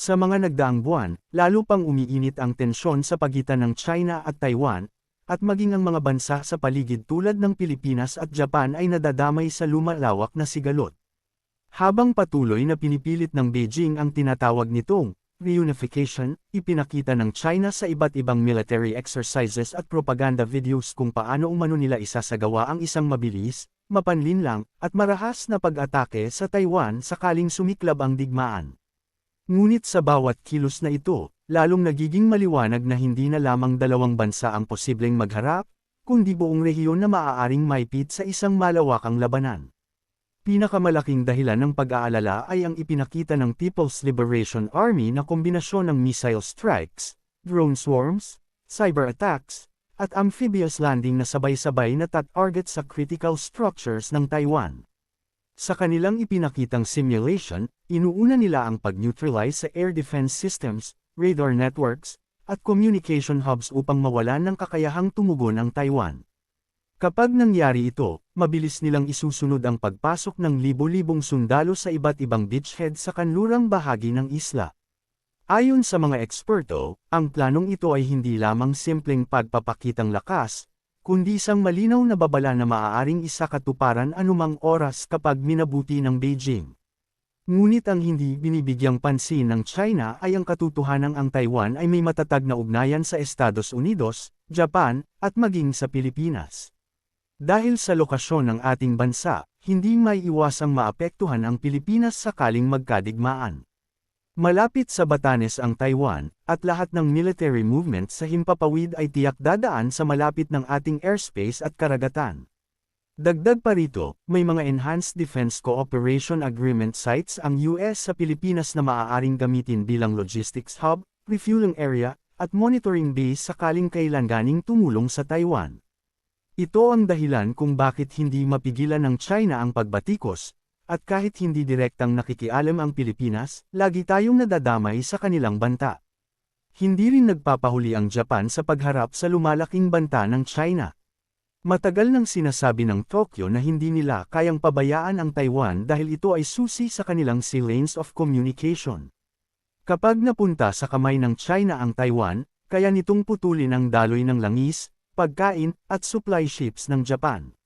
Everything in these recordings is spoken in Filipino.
Sa mga nagdaang buwan, lalo pang umiinit ang tensyon sa pagitan ng China at Taiwan, at maging ang mga bansa sa paligid tulad ng Pilipinas at Japan ay nadadamay sa lumalawak na sigalot. Habang patuloy na pinipilit ng Beijing ang tinatawag nitong reunification, ipinakita ng China sa iba't ibang military exercises at propaganda videos kung paano umano nila isasagawa ang isang mabilis, mapanlinlang, at marahas na pag-atake sa Taiwan sakaling sumiklab ang digmaan. Ngunit sa bawat kilos na ito, lalong nagiging maliwanag na hindi na lamang dalawang bansa ang posibleng magharap, kundi buong rehiyon na maaaring maipit sa isang malawakang labanan. Pinakamalaking dahilan ng pag-aalala ay ang ipinakita ng People's Liberation Army na kombinasyon ng missile strikes, drone swarms, cyber attacks, at amphibious landing na sabay-sabay na tat-target sa critical structures ng Taiwan. Sa kanilang ipinakitang simulation, inuuna nila ang pag-neutralize sa air defense systems, radar networks, at communication hubs upang mawalan ng kakayahang tumugon ang Taiwan. Kapag nangyari ito, mabilis nilang isusunod ang pagpasok ng libo-libong sundalo sa iba't ibang beachhead sa kanlurang bahagi ng isla. Ayon sa mga eksperto, ang planong ito ay hindi lamang simpleng pagpapakitang lakas, kundi isang malinaw na babala na maaaring isakatuparan anumang oras kapag minabuti ng Beijing. Ngunit ang hindi binibigyang pansin ng China ay ang katotohanang ang Taiwan ay may matatag na ugnayan sa Estados Unidos, Japan, at maging sa Pilipinas. Dahil sa lokasyon ng ating bansa, hindi may iwasang maapektuhan ang Pilipinas sakaling magkadigmaan. Malapit sa Batanes ang Taiwan, at lahat ng military movement sa himpapawid ay tiyak dadaan sa malapit ng ating airspace at karagatan. Dagdag pa rito, may mga Enhanced Defense Cooperation Agreement sites ang US sa Pilipinas na maaaring gamitin bilang logistics hub, refueling area, at monitoring base sakaling kailanganing tumulong sa Taiwan. Ito ang dahilan kung bakit hindi mapigilan ng China ang pagbatikos, at kahit hindi direktang nakikialam ang Pilipinas, lagi tayong nadadamay sa kanilang banta. Hindi rin nagpapahuli ang Japan sa pagharap sa lumalaking banta ng China. Matagal nang sinasabi ng Tokyo na hindi nila kayang pabayaan ang Taiwan dahil ito ay susi sa kanilang sea lanes of communication. Kapag napunta sa kamay ng China ang Taiwan, kaya nitong putulin ang daloy ng langis, pagkain, at supply ships ng Japan.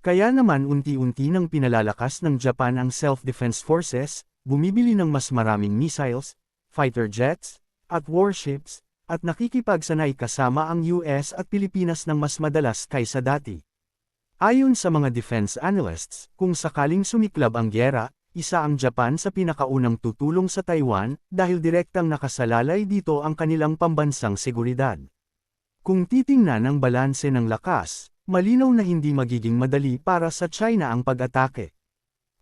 Kaya naman unti-unti nang pinalalakas ng Japan ang self-defense forces, bumibili ng mas maraming missiles, fighter jets, at warships, at nakikipagsanay kasama ang US at Pilipinas ng mas madalas kaysa dati. Ayon sa mga defense analysts, kung sakaling sumiklab ang gyera, isa ang Japan sa pinakaunang tutulong sa Taiwan dahil direktang nakasalalay dito ang kanilang pambansang seguridad. Kung titingnan ang balanse ng lakas, malinaw na hindi magiging madali para sa China ang pag-atake.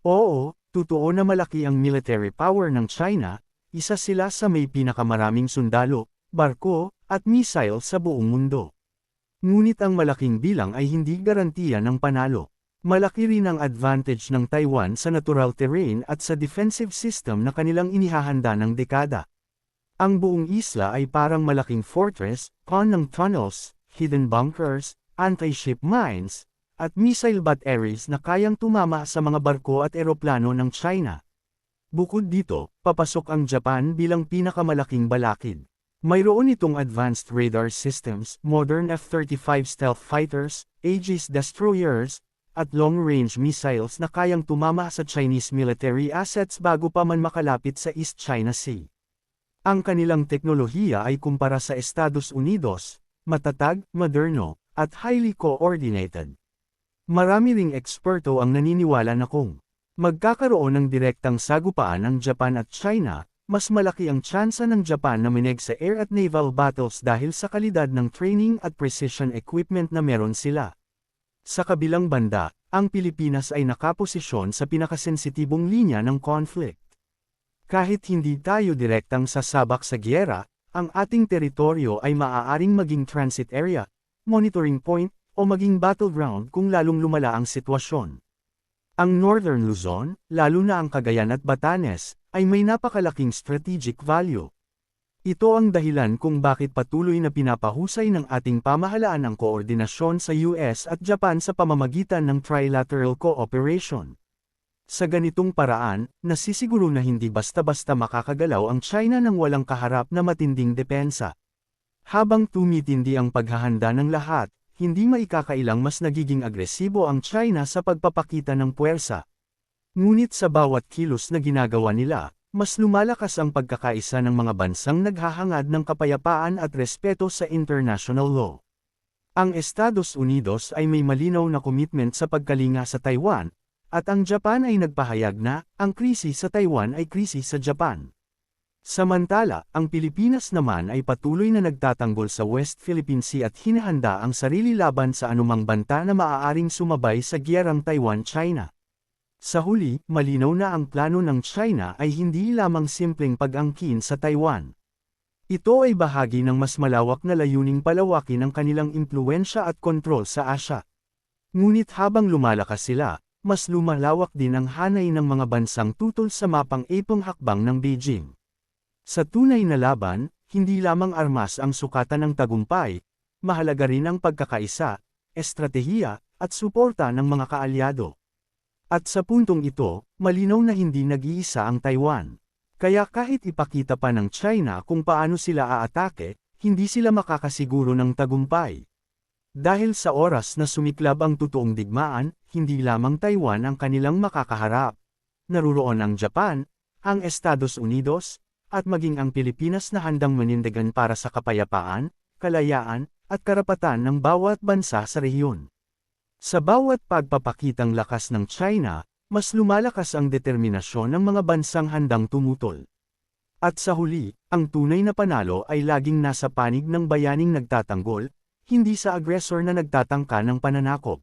Oo, totoo na malaki ang military power ng China, isa sila sa may pinakamaraming sundalo, barko, at missile sa buong mundo. Ngunit ang malaking bilang ay hindi garantiya ng panalo. Malaki rin ang advantage ng Taiwan sa natural terrain at sa defensive system na kanilang inihahanda ng dekada. Ang buong isla ay parang malaking fortress, con ng tunnels, hidden bunkers, anti-ship mines, at missile batteries na kayang tumama sa mga barko at eroplano ng China. Bukod dito, papasok ang Japan bilang pinakamalaking balakid. Mayroon itong advanced radar systems, modern F-35 stealth fighters, Aegis destroyers, at long-range missiles na kayang tumama sa Chinese military assets bago pa man makalapit sa East China Sea. Ang kanilang teknolohiya ay kumpara sa Estados Unidos, matatag, moderno, at highly coordinated. Marami ring eksperto ang naniniwala na kung magkakaroon ng direktang sagupaan ang Japan at China, mas malaki ang tsansa ng Japan na mineg sa air at naval battles dahil sa kalidad ng training at precision equipment na meron sila. Sa kabilang banda, ang Pilipinas ay nakaposisyon sa pinakasensitibong linya ng conflict. Kahit hindi tayo direktang sasabak sa gyera, ang ating teritoryo ay maaaring maging transit area, monitoring point, o maging battleground kung lalong lumala ang sitwasyon. Ang Northern Luzon, lalo na ang Cagayan at Batanes, ay may napakalaking strategic value. Ito ang dahilan kung bakit patuloy na pinapahusay ng ating pamahalaan ang koordinasyon sa US at Japan sa pamamagitan ng trilateral cooperation. Sa ganitong paraan, nasisiguro na hindi basta-basta makakagalaw ang China ng walang kaharap na matinding depensa. Habang tumitindi ang paghahanda ng lahat, hindi maikakailang mas nagiging agresibo ang China sa pagpapakita ng puwersa. Ngunit sa bawat kilos na ginagawa nila, mas lumalakas ang pagkakaisa ng mga bansang naghahangad ng kapayapaan at respeto sa international law. Ang Estados Unidos ay may malinaw na commitment sa pagkalinga sa Taiwan, at ang Japan ay nagpahayag na, ang krisis sa Taiwan ay krisis sa Japan. Samantala, ang Pilipinas naman ay patuloy na nagtatanggol sa West Philippine Sea at hinahanda ang sarili laban sa anumang banta na maaaring sumabay sa giyerang Taiwan-China. Sa huli, malinaw na ang plano ng China ay hindi lamang simpleng pag-angkin sa Taiwan. Ito ay bahagi ng mas malawak na layuning palawakin ang kanilang impluensya at kontrol sa Asya. Ngunit habang lumalakas sila, mas lumalawak din ang hanay ng mga bansang tutol sa mapang ipong hakbang ng Beijing. Sa tunay na laban, hindi lamang armas ang sukatan ng tagumpay, mahalaga rin ang pagkakaisa, estratehiya, at suporta ng mga kaalyado. At sa puntong ito, malinaw na hindi nag-iisa ang Taiwan. Kaya kahit ipakita pa ng China kung paano sila aatake, hindi sila makakasiguro ng tagumpay. Dahil sa oras na sumiklab ang totoong digmaan, hindi lamang Taiwan ang kanilang makakaharap. Naruroon ang Japan, ang Estados Unidos, at maging ang Pilipinas na handang manindigan para sa kapayapaan, kalayaan, at karapatan ng bawat bansa sa rehiyon. Sa bawat pagpapakitang lakas ng China, mas lumalakas ang determinasyon ng mga bansang handang tumutol. At sa huli, ang tunay na panalo ay laging nasa panig ng bayaning nagtatanggol, hindi sa agresor na nagtatangka ng pananakop.